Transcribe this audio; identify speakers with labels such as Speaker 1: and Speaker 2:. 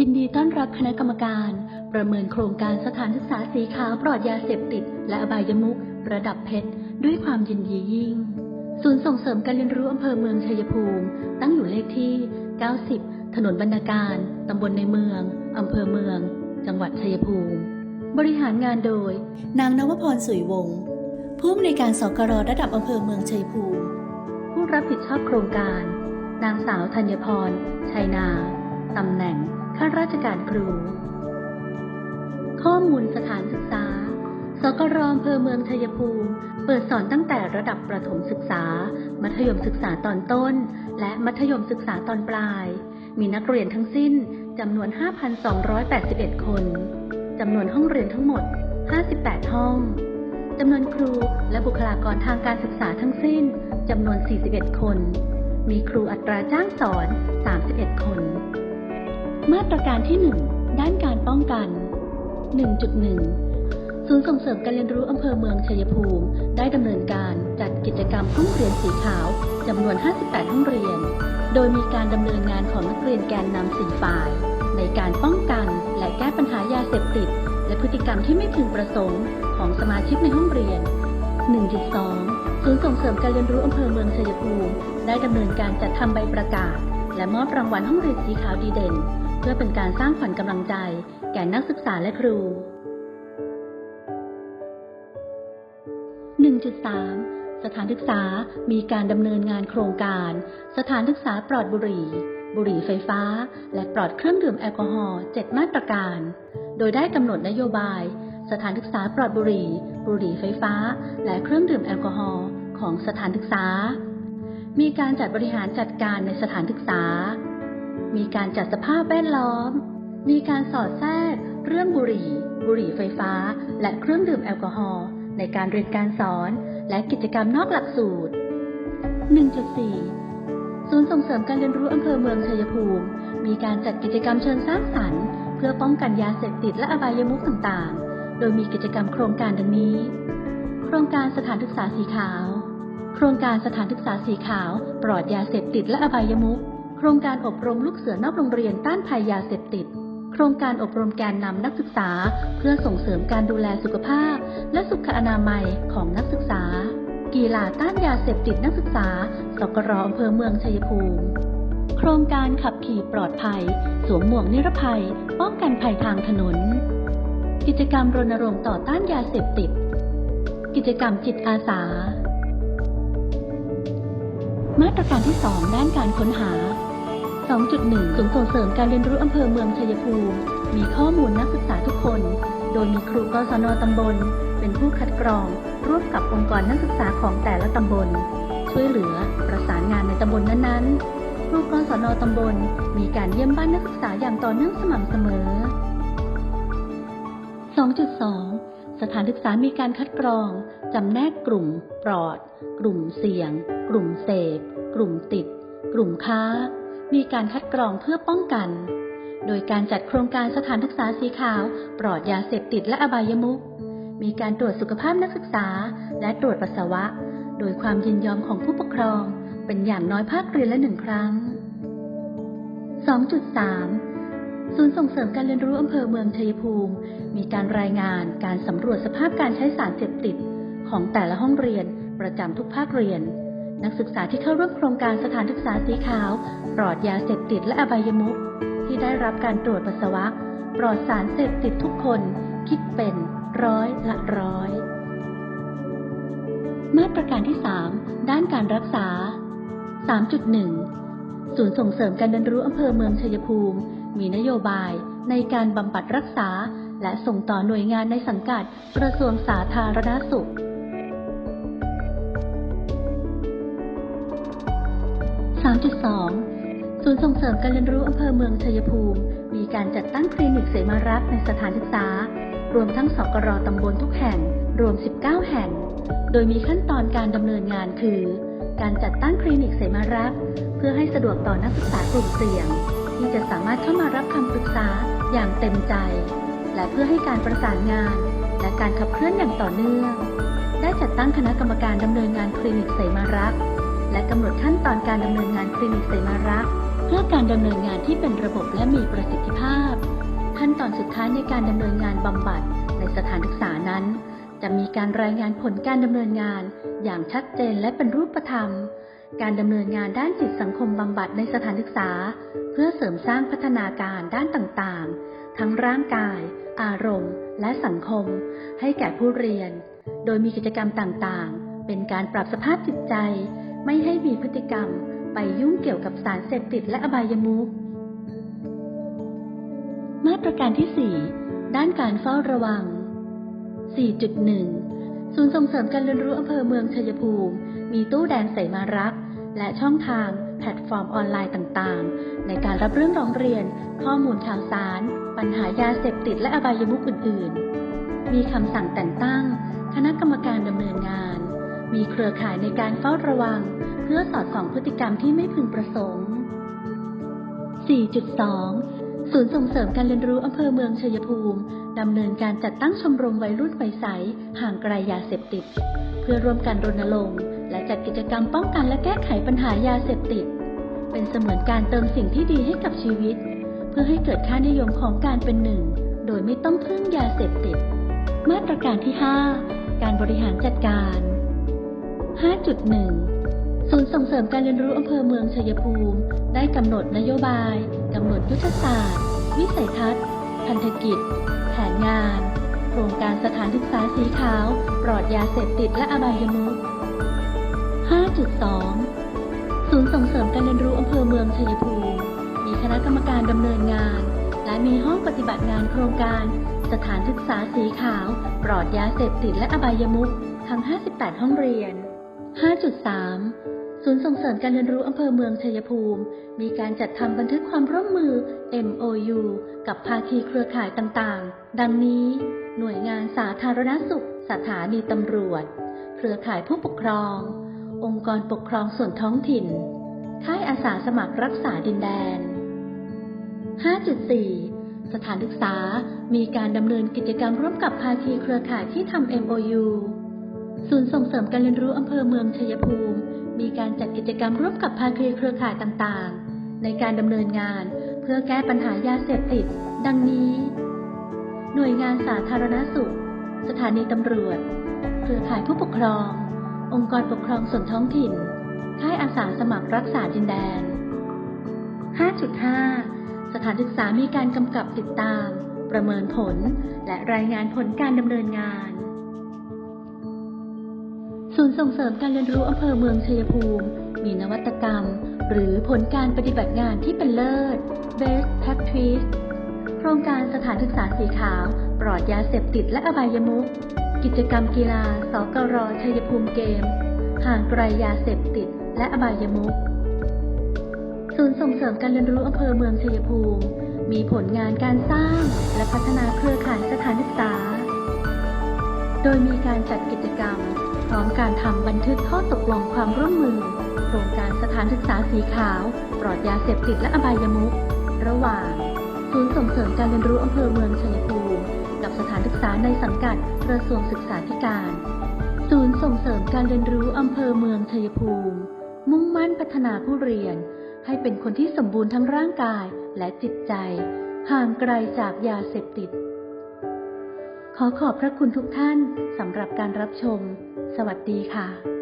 Speaker 1: ยินดีต้อนรับคณะกรรมการ ประเมินโครงการสถานศึกษาสีขาวปลอดยาเสพติด และอบายมุขระดับเพชรด้วยความยินดียิ่ง ศูนย์ส่งเสริมการเรียนรู้อำเภอเมืองชัยภูมิ ตั้งอยู่เลขที่ 90 ถนนบรรณาการ ตำบลในเมือง อำเภอเมือง จังหวัดชัยภูมิ บริหารงานโดย นางนวพรสุยวงศ์ผู้อำนวยการสกรระดับอำเภอเมืองชัยภูมิ ผู้รับผิดชอบโครงการ นางสาวธัญพร ชัยนา ตำแหน่ง ข้าราชการครู ข้อมูลสถานศึกษา สกรอำเภอเมืองชัยภูมิ เปิดสอนตั้งแต่ระดับประถมศึกษา มัธยมศึกษาตอนต้น และมัธยมศึกษาตอนปลาย มีนักเรียนทั้งสิ้นจำนวน 5,281 คน จำนวนห้องเรียนทั้งหมด 58 ห้อง จำนวนครูและบุคลากรทางการศึกษาทั้งสิ้น จำนวน 41 คน มีครูอัตราจ้างสอน 31 คน มาตรการที่ 1 ด้านการป้องกัน 1.1 ศูนย์ส่งเสริมการเรียนรู้อำเภอเมืองชัยภูมิ ได้ดำเนินการจัดกิจกรรมห้องเรียนสีขาวจำนวน 58 ห้องเรียน โดยมีการดำเนินงานของนักเรียนแกนนำสี่ฝ่าย ในการป้องกันและแก้ปัญหายาเสพติด และพฤติกรรมที่ไม่พึงประสงค์ของสมาชิกในห้องเรียน 1.2 ศูนย์ส่งเสริมการเรียนรู้อำเภอเมืองชัยภูมิ ได้ดำเนินการจัดทำใบประกาศ และมอบรางวัลห้องเรียนสีขาวดีเด่น เพื่อเป็นการสร้างขวัญกำลังใจ แก่นักศึกษาและครู 1.3 สถานศึกษามีการดำเนินงานโครงการ สถานศึกษาปลอดบุหรี่ บุหรี่ไฟฟ้า และปลอดเครื่องดื่มแอลกอฮอล์ 7 มาตรการ โดยได้กำหนดนโยบาย สถานศึกษาปลอดบุหรี่ บุหรี่ไฟฟ้า และเครื่องดื่มแอลกอฮอล์ของสถานศึกษา มีการจัดบริหารจัดการในสถานศึกษา มีการจัดสภาพแวดล้อม มีการสอดแทรก เรื่องบุหรี่ บุหรี่ไฟฟ้า และเครื่องดื่มแอลกอฮอล์ในการเรียนการสอนและกิจกรรมนอกหลักสูตร 1.4 ศูนย์ส่งเสริมการเรียนรู้อำเภอเมืองชัยภูมิ มีการจัดกิจกรรมเชิงสร้างสรรค์ เพื่อป้องกันยาเสพติดและอบายมุขต่างๆ โดยมีกิจกรรมโครงการดังนี้ โครงการสถานศึกษาสีขาว โครงการสถานศึกษาสีขาว ปลอดยาเสพติดและอบายมุข โครงการอบรมลูกเสือนอกโรงเรียนต้านภัยยาเสพติด โครงการอบรมแกนนำนักศึกษา เพื่อส่งเสริมการดูแลสุขภาพ และสุขอนามัยของนักศึกษา กีฬาต้านยาเสพติดนักศึกษา สกรอำเภอเมืองชัยภูมิ โครงการขับขี่ปลอดภัย สวมหมวกนิรภัย ป้องกันภัยทางถนน กิจกรรมรณรงค์ต่อต้านยาเสพติด กิจกรรมจิตอาสามาตรการที่ 2 ด้านการค้นหา 2.1 ศูนย์ส่งเสริมการเรียนรู้อำเภอเมืองชัยภูมิ มีข้อมูลนักศึกษาทุกคน โดยมีครูกศนตำบล เป็นผู้คัดกรอง ร่วมกับองค์กรนักศึกษาของแต่ละตำบล ช่วยเหลือประสานงานในตำบลนั้นๆ ครูกศนตำบล มีการเยี่ยมบ้านนักศึกษาอย่างต่อเนื่องสม่ำเสมอ 2.2 สถานศึกษามีการคัดกรอง จำแนกกลุ่ม ปลอด กลุ่มเสี่ยง กลุ่มเสพ กลุ่มติด กลุ่มค้า มีการคัดกรองเพื่อป้องกัน โดยการจัดโครงการสถานศึกษาสีขาว ปลอดยาเสพติดและอบายมุขมีการตรวจสุขภาพนักศึกษา และตรวจปัสสาวะ โดยความยินยอมของผู้ปกครอง เป็นอย่างน้อยภาคเรียนละหนึ่งครั้ง 2.3 ศูนย์ส่งเสริมการเรียนรู้อำเภอเมืองชัยภูมิ มีการรายงานการสำรวจสภาพการใช้สารเสพติด ของแต่ละห้องเรียนประจำทุกภาคเรียน นักศึกษาที่เข้าร่วมโครงการสถานศึกษาสีขาว ปลอดยาเสพติดและอบายมุขที่ได้รับการตรวจปัสสาวะ ปลอดสารเสพติดทุกคน คิดเป็นร้อยละร้อย มาตรการที่ 3 ด้านการรักษา 3.1 ศูนย์ส่งเสริมการเรียนรู้อำเภอเมืองชัยภูมิ มีนโยบายในการบำบัดรักษา และส่งต่อหน่วยงานในสังกัดกระทรวงสาธารณสุข 3.2 ศูนย์ส่งเสริมการเรียนรู้อำเภอเมืองชัยภูมิ มีการจัดตั้งคลินิกเสมารักษ์ในสถานศึกษา รวมทั้งสกรตำบลทุกแห่ง รวม 19 แห่ง โดยมีขั้นตอนการดำเนินงานคือ การจัดตั้งคลินิกเสมารักษ์เพื่อให้สะดวกต่อนักศึกษากลุ่มเสี่ยง ที่จะสามารถเข้ามารับคำปรึกษาอย่างเต็มใจ และเพื่อให้การประสานงาน และการขับเคลื่อนอย่างต่อเนื่องได้จัดตั้งคณะกรรมการดำเนินงานคลินิกเสมารักษ์ และกำหนดขั้นตอนการดำเนินงานคลินิกเสมารักษ์เพื่อการดำเนินงานที่เป็นระบบและมีประสิทธิภาพ ขั้นตอนสุดท้ายในการดำเนินงานบำบัดในสถานศึกษานั้น จะมีการรายงานผลการดำเนินงาน อย่างชัดเจนและเป็นรูปธรรม การดำเนินงานด้านจิตสังคมบำบัดในสถานศึกษา เพื่อเสริมสร้างพัฒนาการด้านต่างๆ ทั้งร่างกาย อารมณ์ และสังคม ให้แก่ผู้เรียน โดยมีกิจกรรมต่างๆ เป็นการปรับสภาพจิตใจ ไม่ให้มีพฤติกรรมไปยุ่งเกี่ยวกับสารเสพติดและอบายมุขมาตรการที่ 4 ด้านการเฝ้าระวัง 4.1 ศูนย์ส่งเสริมการเรียนรู้อำเภอเมืองชัยภูมิ มีตู้แดนเสมารักและช่องทางแพลตฟอร์มออนไลน์ต่างๆ ในการรับเรื่องร้องเรียน ข้อมูลข่าวสาร ปัญหายาเสพติดและอบายมุขอื่น ๆ มีคำสั่งแต่งตั้ง คณะกรรมการดำเนินงาน มีเครือข่ายในการเฝ้าระวัง เพื่อสอดส่องพฤติกรรมที่ไม่พึงประสงค์ 4.2 ศูนย์ส่งเสริมการเรียนรู้อำเภอเมืองชัยภูมิดำเนินการจัดตั้งชมรมวัยรุ่นวัยใส ห่างไกลยาเสพติด เพื่อร่วมกันรณรงค์และจัดกิจกรรมป้องกันและแก้ไขปัญหายาเสพติด เป็นเสมือนการเติมสิ่งที่ดีให้กับชีวิต เพื่อให้เกิดค่านิยมของการเป็นหนึ่ง โดยไม่ต้องพึ่งยาเสพติด มาตรการที่ 5 การบริหารจัดการ 5.1 ศูนย์ส่งเสริมการเรียนรู้อำเภอเมืองชัยภูมิ ได้กำหนดนโยบาย กำหนดยุทธศาสตร์ วิสัยทัศน์ พันธกิจ แผนงาน โครงการสถานศึกษาสีขาว ปลอดยาเสพติดและอบายมุข 5.2 ศูนย์ส่งเสริมการเรียนรู้อำเภอเมืองชัยภูมิ มีคณะกรรมการดำเนินงาน และมีห้องปฏิบัติงานโครงการ สถานศึกษาสีขาว ปลอดยาเสพติดและอบายมุขทั้ง 58 ห้องเรียน 5.3 ศูนย์ส่งเสริมการเรียนรู้อำเภอเมืองชัยภูมิ มีการจัดทำบันทึกความร่วมมือ MOU กับภาคีเครือข่ายต่างๆ ดังนี้ หน่วยงานสาธารณสุข สถานีตำรวจ เครือข่ายผู้ปกครอง องค์กรปกครองส่วนท้องถิ่น ค่ายอาสาสมัครรักษาดินแดน 5.4 สถานศึกษา มีการดำเนินกิจกรรมร่วมกับภาคีเครือข่ายที่ทำ MOU ศูนย์ส่งเสริมการเรียนรู้อำเภอเมืองชัยภูมิ มีการจัดกิจกรรมร่วมกับภาคีเครือข่ายต่างๆ ในการดำเนินงานเพื่อแก้ปัญหายาเสพติด ดังนี้ หน่วยงานสาธารณสุข สถานีตำรวจ เครือข่ายผู้ปกครอง องค์กรปกครองส่วนท้องถิ่น ค่ายอาสาสมัครรักษาดินแดน 5.5 สถานศึกษามีการกำกับติดตาม ประเมินผล และรายงานผลการดำเนินงาน ศูนย์ส่งเสริมการเรียนรู้อำเภอเมืองชัยภูมิ มีนวัตกรรม หรือผลการปฏิบัติงานที่เป็นเลิศ Best Practice โครงการสถานศึกษาสีขาว ปลอดยาเสพติดและอบายมุขกิจกรรมกีฬาสกรชัยภูมิเกม ห่างไกลยาเสพติดและอบายมุขศูนย์ส่งเสริมการเรียนรู้อำเภอเมืองชัยภูมิ มีผลงานการสร้างและพัฒนาเครือข่ายสถานศึกษา โดยมีการจัดกิจกรรม พร้อมการทำบันทึกข้อตกลงความร่วมมือ โครงการสถานศึกษาสีขาว ปลอดยาเสพติดและอบายมุขระหว่าง ศูนย์ส่งเสริมการเรียนรู้อำเภอเมืองชัยภูมิ กับสถานศึกษาในสังกัดกระทรวงศึกษาธิการ ศูนย์ส่งเสริมการเรียนรู้อำเภอเมืองชัยภูมิ มุ่งมั่นพัฒนาผู้เรียน ให้เป็นคนที่สมบูรณ์ทั้งร่างกายและจิตใจ ห่างไกลจากยาเสพติด ขอขอบพระคุณทุกท่านสำหรับการรับชม สวัสดีค่ะ